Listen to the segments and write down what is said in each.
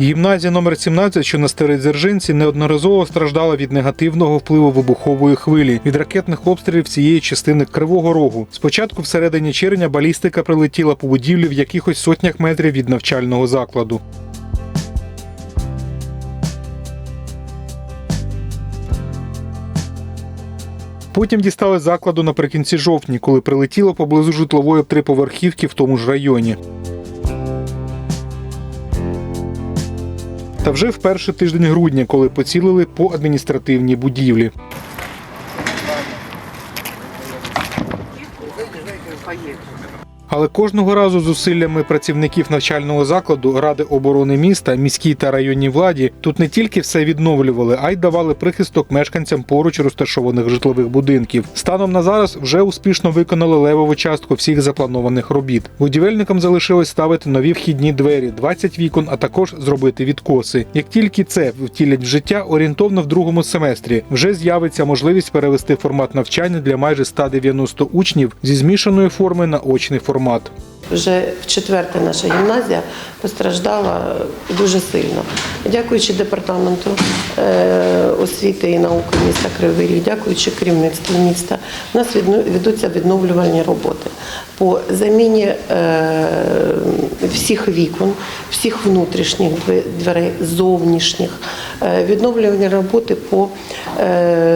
Гімназія номер 17, що на старій Дзержинці, неодноразово страждала від негативного впливу вибухової хвилі від ракетних обстрілів цієї частини Кривого Рогу. Спочатку, всередині червня, балістика прилетіла по будівлі в якихось сотнях метрів від навчального закладу. Потім дістали закладу наприкінці жовтня, коли прилетіло поблизу житлової триповерхівки в тому ж районі. Та вже в перший тиждень грудня, коли поцілили по адміністративній будівлі. Але кожного разу зусиллями працівників навчального закладу Ради оборони міста, міській та районній владі тут не тільки все відновлювали, а й давали прихисток мешканцям поруч розташованих житлових будинків. Станом на зараз вже успішно виконали левову частку всіх запланованих робіт. Будівельникам залишилось ставити нові вхідні двері, 20 вікон, а також зробити відкоси. Як тільки це втілять в життя, орієнтовно в другому семестрі вже з'явиться можливість перевести формат навчання для майже 190 учнів зі змішаної форми на очний формат формат. Вже в четверте наша гімназія постраждала дуже сильно. Дякуючи департаменту е, освіти і науки міста Кривий Ріг, дякуючи керівництву міста, у нас ведуться відновлювальні роботи по заміні е, всіх вікон, всіх внутрішніх дверей, зовнішніх, е, відновлювальні роботи по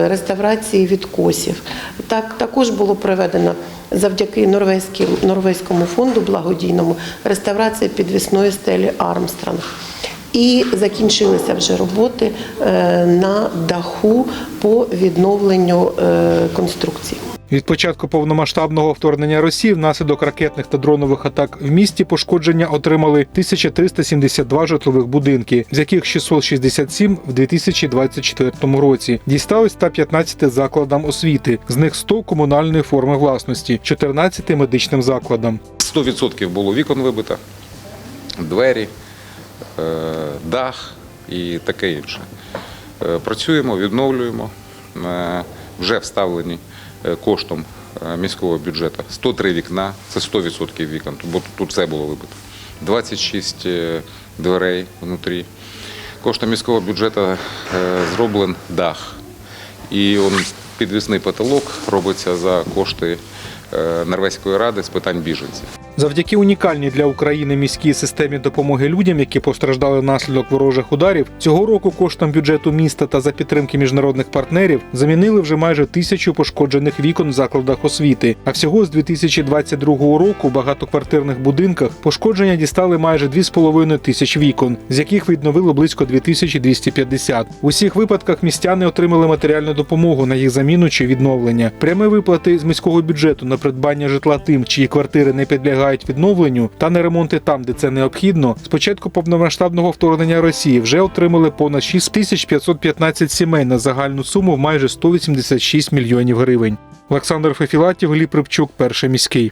реставрації відкосів. Так також було проведено завдяки норвезькому фонду благодійному реставрація підвісної стелі Армстронг. І закінчилися вже роботи е, на даху по відновленню е, конструкцій. Від початку повномасштабного вторгнення Росії внаслідок ракетних та дронових атак в місті пошкодження отримали 1372 житлових будинки, з яких 667 в 2024 році. Дістались 115 закладам освіти, з них 100 комунальної форми власності, 14 медичним закладам. 100% було вікон вибито, двері, е, дах і таке інше. Е, Працюємо, відновлюємо. Е, Вже вставлені коштом міського бюджету 103 вікна, це 100% вікон, бо тут все було вибито. 26 е, дверей внутрі. Коштом міського бюджету зроблений дах. І он підвісний потолок робиться за кошти Норвезької ради з питань біженців. Завдяки унікальній для України міській системі допомоги людям, які постраждали внаслідок ворожих ударів, цього року коштом бюджету міста та за підтримки міжнародних партнерів замінили вже майже тисячу пошкоджених вікон в закладах освіти. А всього з 2022 року в багатоквартирних будинках пошкодження дістали майже 2,5 тисяч вікон, з яких відновили близько 2250. В усіх випадках містяни отримали матеріальну допомогу на їх заміну чи відновлення. Прямі виплати з міського бюджету на придбання житла тим, чиї квартири не підлягають відновленню, та на ремонти там, де це необхідно. З початку повномасштабного вторгнення Росії вже отримали понад 6515 сімей на загальну суму в майже 186 мільйонів гривень. Олександр Фефілатів, Гліб Рибчук, перший міський.